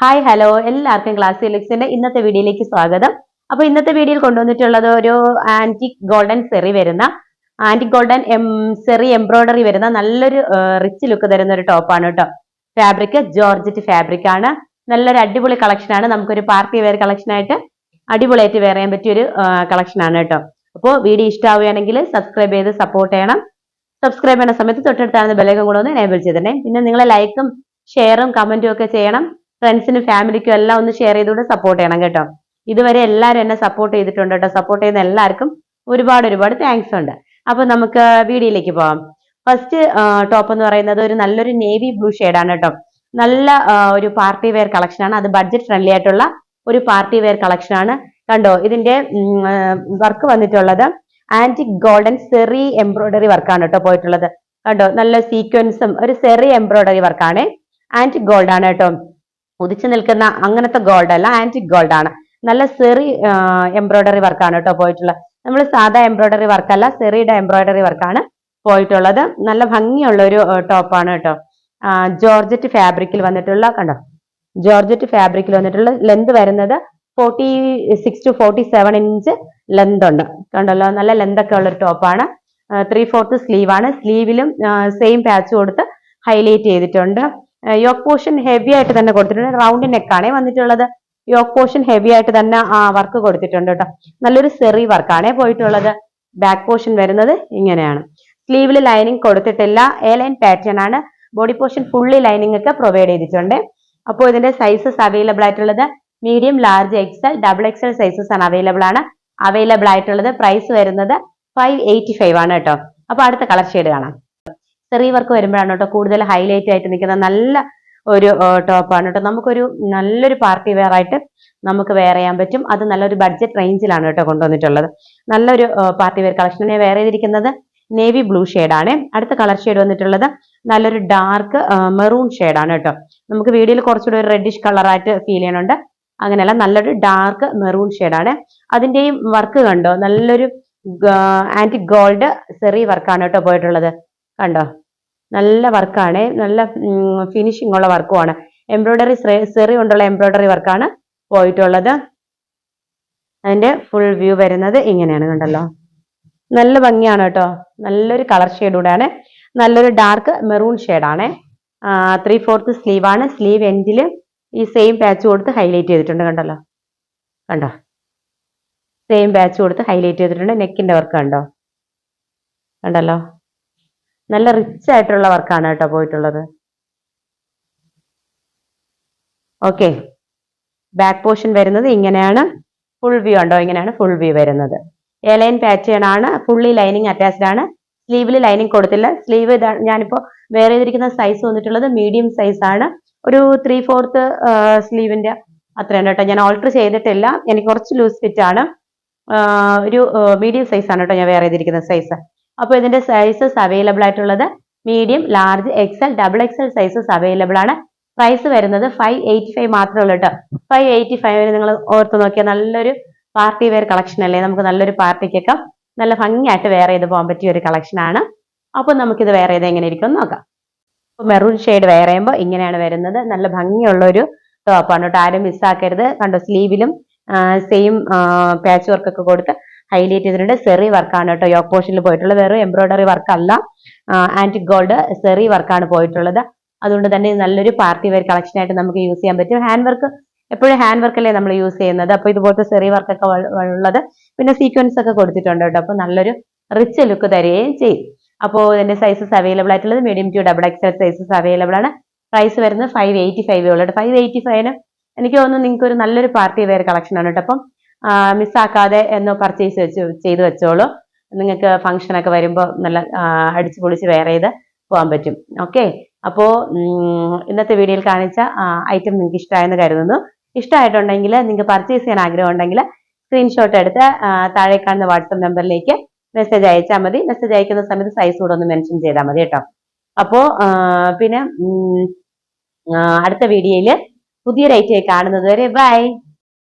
Hi hello എല്ലാവർക്കും class ഇലക്സിന്റെ ഇന്നത്തെ വീഡിയോയിലേക്ക് സ്വാഗതം. അപ്പൊ ഇന്നത്തെ വീഡിയോയിൽ കൊണ്ടുവന്നിട്ടുള്ളത് ഒരു ആന്റിക് ഗോൾഡൻ സെറി വരുന്ന ആന്റിക് ഗോൾഡൻ എം സെറി എംബ്രോയിഡറി വരുന്ന നല്ലൊരു റിച്ച് ലുക്ക് തരുന്ന ഒരു ടോപ്പാണ് കേട്ടോ ഫാബ്രിക് ജോർജറ്റ് ഫാബ്രിക് ആണ്. നല്ലൊരു അടിപൊളി കളക്ഷനാണ് നമുക്കൊരു പാർട്ടി വെയർ കളക്ഷൻ ആയിട്ട് അടിപൊളിയായിട്ട് വെയർ ചെയ്യാൻ പറ്റിയ ഒരു കളക്ഷൻ ആണ് കേട്ടോ അപ്പോൾ വീഡിയോ ഇഷ്ടമാവുകയാണെങ്കിൽ സബ്സ്ക്രൈബ് ചെയ്ത് സപ്പോർട്ട് ചെയ്യണം. സബ്സ്ക്രൈബ് ചെയ്യുന്ന സമയത്ത് തൊട്ടടുത്താണ് ബെലൈക്കൻ കൂടെ ഒന്ന് എനേബിൾ ചെയ്തിട്ടുണ്ടെങ്കിൽ പിന്നെ നിങ്ങളെ ലൈക്കും ഷെയറും കമന്റും ഒക്കെ ചെയ്യണം. ഫ്രണ്ട്സിനും ഫാമിലിക്കും എല്ലാം ഒന്ന് ഷെയർ ചെയ്തുകൊണ്ട് സപ്പോർട്ട് ചെയ്യണം കേട്ടോ. ഇതുവരെ എല്ലാവരും എന്നെ സപ്പോർട്ട് ചെയ്തിട്ടുണ്ട് കേട്ടോ. സപ്പോർട്ട് ചെയ്യുന്ന എല്ലാവർക്കും ഒരുപാട് ഒരുപാട് താങ്ക്സ് ഉണ്ട്. അപ്പൊ നമുക്ക് വീഡിയോയിലേക്ക് പോവാം. ഫസ്റ്റ് ടോപ്പ് എന്ന് പറയുന്നത് ഒരു നല്ലൊരു നേവി ബ്ലൂ ആണ് കേട്ടോ. നല്ല ഒരു പാർട്ടി വെയർ കളക്ഷനാണ് അത് ബഡ്ജറ്റ് ഫ്രണ്ട്ലി ആയിട്ടുള്ള ഒരു പാർട്ടി വെയർ കളക്ഷനാണ് കണ്ടോ? ഇതിന്റെ വർക്ക് വന്നിട്ടുള്ളത് ആന്റിക് ഗോൾഡൻ സെറി എംബ്രോയിഡറി വർക്കാണ് കേട്ടോ പോയിട്ടുള്ളത്. കണ്ടോ? നല്ല സീക്വൻസും ഒരു സെറി എംബ്രോയിഡറി വർക്കാണ് ആന്റിക് ഗോൾഡ് ആണ് കേട്ടോ. ഉദിച്ചു നിൽക്കുന്ന അങ്ങനത്തെ ഗോൾഡ് അല്ല ആന്റിക് ഗോൾഡ് ആണ്. നല്ല സെറി എംബ്രോയിഡറി വർക്കാണ് കേട്ടോ പോയിട്ടുള്ളത്. നമ്മൾ സാധാ എംബ്രോയിഡറി വർക്കല്ല സെറിയുടെ എംബ്രോയിഡറി വർക്കാണ് പോയിട്ടുള്ളത്. നല്ല ഭംഗിയുള്ള ഒരു ടോപ്പാണ് കേട്ടോ. ജോർജറ്റ് ഫാബ്രിക്കിൽ വന്നിട്ടുള്ള കണ്ടോ? ജോർജറ്റ് ഫാബ്രിക്കിൽ വന്നിട്ടുള്ള ലെന്ത് വരുന്നത് forty six to forty seven inch length ഉണ്ട്. കണ്ടല്ലോ? നല്ല ലെന്ത് ഒക്കെ ഉള്ള ഒരു ടോപ്പാണ് ത്രീ ഫോർത്ത് സ്ലീവാണ് സ്ലീവിലും സെയിം പാച്ച് കൊടുത്ത് ഹൈലൈറ്റ് ചെയ്തിട്ടുണ്ട്. യോക്ക് പോർഷൻ ഹെവി ആയിട്ട് തന്നെ കൊടുത്തിട്ടുണ്ട്. റൗണ്ട് നെക്കാണ് വന്നിട്ടുള്ളത്. യോക്ക് പോർഷൻ ഹെവി ആയിട്ട് തന്നെ ആ വർക്ക് കൊടുത്തിട്ടുണ്ട് കേട്ടോ നല്ലൊരു സെറി വർക്കാണ് പോയിട്ടുള്ളത്. ബാക്ക് പോർഷൻ വരുന്നത് ഇങ്ങനെയാണ്. സ്ലീവിൽ ലൈനിങ് കൊടുത്തിട്ടില്ല. എ ലൈൻ പാറ്റേൺ ആണ്. ബോഡി പോർഷൻ ഫുള്ളി ലൈനിങ് ഒക്കെ പ്രൊവൈഡ് ചെയ്തിട്ടുണ്ട്. അപ്പോൾ ഇതിന്റെ സൈസസ് അവൈലബിൾ ആയിട്ടുള്ളത് medium large XL double XL sizes ആണ് അവൈലബിൾ ആണ്. അവൈലബിൾ ആയിട്ടുള്ളത് പ്രൈസ് വരുന്നത് ഫൈവ് എയ്റ്റി ഫൈവ് ആണ് കേട്ടോ അപ്പൊ അടുത്ത കളർ ഷെയ്ഡ് കാണാം. ചെറിയ വർക്ക് വരുമ്പോഴാണ് കേട്ടോ കൂടുതൽ ഹൈലൈറ്റ് ആയിട്ട് നിൽക്കുന്ന നല്ല ഒരു ടോപ്പാണ് കേട്ടോ. നമുക്കൊരു നല്ലൊരു പാർട്ടി വെയർ ആയിട്ട് നമുക്ക് വെയർ ചെയ്യാൻ പറ്റും. അത് നല്ലൊരു ബഡ്ജറ്റ് റേഞ്ചിലാണ് കേട്ടോ കൊണ്ടുവന്നിട്ടുള്ളത്. നല്ലൊരു പാർട്ടി വെയർ കളക്ഷൻ വെയർ ചെയ്തിരിക്കുന്നത്. നേവി ബ്ലൂ ആണ്. അടുത്ത കളർ ഷെയ്ഡ് വന്നിട്ടുള്ളത് നല്ലൊരു ഡാർക്ക് മെറൂൺ ആണ് കേട്ടോ. നമുക്ക് വീഡിയോയിൽ കുറച്ചുകൂടി ഒരു റെഡിഷ് കളറായിട്ട് ഫീൽ ചെയ്യണുണ്ട് അങ്ങനെയല്ല നല്ലൊരു ഡാർക്ക് മെറൂൺ ആണ്. അതിന്റെയും വർക്ക് കണ്ടോ? നല്ലൊരു ആന്റി ഗോൾഡ് സെറി വർക്കാണ് കേട്ടോ പോയിട്ടുള്ളത്. കണ്ടോ? നല്ല വർക്കാണ്. നല്ല ഫിനിഷിംഗ് ഉള്ള വർക്കുമാണ്. എംബ്രോയിഡറി സെറി കൊണ്ടുള്ള എംബ്രോയിഡറി വർക്കാണ് പോയിട്ടുള്ളത്. അതിന്റെ ഫുൾ വ്യൂ വരുന്നത് ഇങ്ങനെയാണ് കണ്ടല്ലോ. നല്ല ഭംഗിയാണ് കേട്ടോ. നല്ലൊരു കളർ ഷെയ്ഡൂടെയാണ് നല്ലൊരു ഡാർക്ക് മെറൂൺ ഷെയ്ഡാണ് ത്രീ ഫോർത്ത് സ്ലീവ് ആണ്. സ്ലീവ് എൻഡിൽ ഈ സെയിം പാച്ച് കൊടുത്ത് ഹൈലൈറ്റ് ചെയ്തിട്ടുണ്ട് കണ്ടല്ലോ. കണ്ടോ? സെയിം പാച്ച് കൊടുത്ത് ഹൈലൈറ്റ് ചെയ്തിട്ടുണ്ട്. നെക്കിന്റെ വർക്ക് കണ്ടോ? കണ്ടല്ലോ? നല്ല റിച്ച് ആയിട്ടുള്ള വർക്കാണ് കേട്ടോ പോയിട്ടുള്ളത്. ഓക്കെ ബാക്ക് പോർഷൻ വരുന്നത് ഇങ്ങനെയാണ്. ഫുൾ വ്യൂ ഉണ്ടോ? ഇങ്ങനെയാണ് ഫുൾ വ്യൂ വരുന്നത്. എ ലൈൻ പാറ്റേൺ ആണ്. ഫുള്ളി ലൈനിങ് അറ്റാച്ച്ഡ് ആണ്. സ്ലീവിൽ ലൈനിങ് കൊടുത്തില്ല. സ്ലീവ് ഞാനിപ്പോ വേറെ ചെയ്തിരിക്കുന്ന സൈസ് വന്നിട്ടുള്ളത് മീഡിയം സൈസ് ആണ്. ഒരു ത്രീ ഫോർത്ത് സ്ലീവിന്റെ അത്രയാണ് കേട്ടോ. ഞാൻ ഓൾട്ടർ ചെയ്തിട്ടില്ല. എനിക്ക് കുറച്ച് ലൂസ് ഫിറ്റ് ആണ്. ഒരു മീഡിയം സൈസ് ആണ് കേട്ടോ ഞാൻ വേറെ ചെയ്തിരിക്കുന്ന സൈസ് അപ്പോൾ ഇതിന്റെ സൈസസ് അവൈലബിൾ ആയിട്ടുള്ളത് medium large XL double XL sizes available ആണ്. പ്രൈസ് വരുന്നത് ഫൈവ് എയ്റ്റി ഫൈവ് മാത്രമേ ഉള്ളൂ കേട്ടോ ഫൈവ് എയ്റ്റി ഫൈവിന് നിങ്ങൾ ഓർത്ത് നോക്കിയാൽ നല്ലൊരു പാർട്ടി വെയർ കളക്ഷൻ അല്ലേ? നമുക്ക് നല്ലൊരു പാർട്ടിക്കൊക്കെ നല്ല ഭംഗിയായിട്ട് വേറെ ചെയ്ത് പോകാൻ പറ്റിയ ഒരു കളക്ഷൻ ആണ്. അപ്പോൾ നമുക്കിത് വേറെ ചെയ്ത് എങ്ങനെ ഇരിക്കും നോക്കാം. അപ്പോൾ മെറൂൺ ഷെയ്ഡ് വേറെ ചെയ്യുമ്പോൾ ഇങ്ങനെയാണ് വരുന്നത്. നല്ല ഭംഗിയുള്ള ഒരു ടോപ്പാണ് കേട്ടോ ആരും മിസ്സാക്കരുത് കണ്ടോ സ്ലീവിലും സെയിം പാച്ച് വർക്ക് ഒക്കെ കൊടുത്ത് ഹൈലൈറ്റ് ചെയ്തിട്ടുണ്ട്. സെറി വർക്കാണ് കേട്ടോ. യോക്ക് പോർഷനിൽ പോയിട്ടുള്ളത്. വെറും എംബ്രോയിഡറി വർക്ക് അല്ല. ആന്റിക് ഗോൾഡ് സെറി വർക്കാണ് പോയിട്ടുള്ളത്. അതുകൊണ്ട് തന്നെ നല്ലൊരു പാർട്ടി വെയർ കളക്ഷൻ ആയിട്ട് നമുക്ക് യൂസ് ചെയ്യാൻ പറ്റും. ഹാൻഡ് വർക്ക് എപ്പോഴും ഹാൻഡ് വർക്കല്ലേ നമ്മൾ യൂസ് ചെയ്യുന്നത്? അപ്പോൾ ഇതുപോലത്തെ സെറി വർക്കൊക്കെ ഉള്ളത് പിന്നെ സീക്വൻസ് ഒക്കെ കൊടുത്തിട്ടുണ്ട് കേട്ടോ. അപ്പോൾ നല്ലൊരു റിച്ച് ലുക്ക് തരികയും ചെയ്യും. അപ്പോൾ ഇതിന്റെ സൈസസ് അവൈലബിൾ ആയിട്ടുള്ളത് medium to double XL sizes available ആണ്. പ്രൈസ് വരുന്നത് ഫൈവ് എയ്റ്റി ഫൈവ് ഉള്ളത്. ഫൈവ് എയ്റ്റി ഫൈവിന് എനിക്ക് തോന്നുന്നു നിങ്ങൾക്ക് ഒരു നല്ലൊരു പാർട്ടി വെയർ കളക്ഷൻ ആണ് കേട്ടോ. അപ്പം മിസ്സാക്കാതെ എന്ന് പർച്ചേസ് വെച്ച് ചെയ്ത് വെച്ചോളൂ. നിങ്ങൾക്ക് ഫംഗ്ഷൻ ഒക്കെ വരുമ്പോൾ നല്ല അടിച്ച് പൊളിച്ച് വെയർ ചെയ്ത് പോകാൻ പറ്റും. ഓക്കെ അപ്പോൾ ഇന്നത്തെ വീഡിയോയിൽ കാണിച്ച ഐറ്റം നിങ്ങൾക്ക് ഇഷ്ടമായെന്ന് കരുതുന്നു. ഇഷ്ടമായിട്ടുണ്ടെങ്കിൽ നിങ്ങൾക്ക് പർച്ചേസ് ചെയ്യാൻ ആഗ്രഹം ഉണ്ടെങ്കിൽ സ്ക്രീൻഷോട്ട് എടുത്ത് താഴെ കാണുന്ന വാട്സപ്പ് നമ്പറിലേക്ക് മെസ്സേജ് അയച്ചാൽ മതി. മെസ്സേജ് അയക്കുന്ന സമയത്ത് സൈസ് കൂടെ ഒന്ന് മെൻഷൻ ചെയ്താൽ മതി കേട്ടോ. അപ്പോൾ പിന്നെ അടുത്ത വീഡിയോയിൽ പുതിയൊരു ഐറ്റം കാണുന്നത് വരെ ബൈ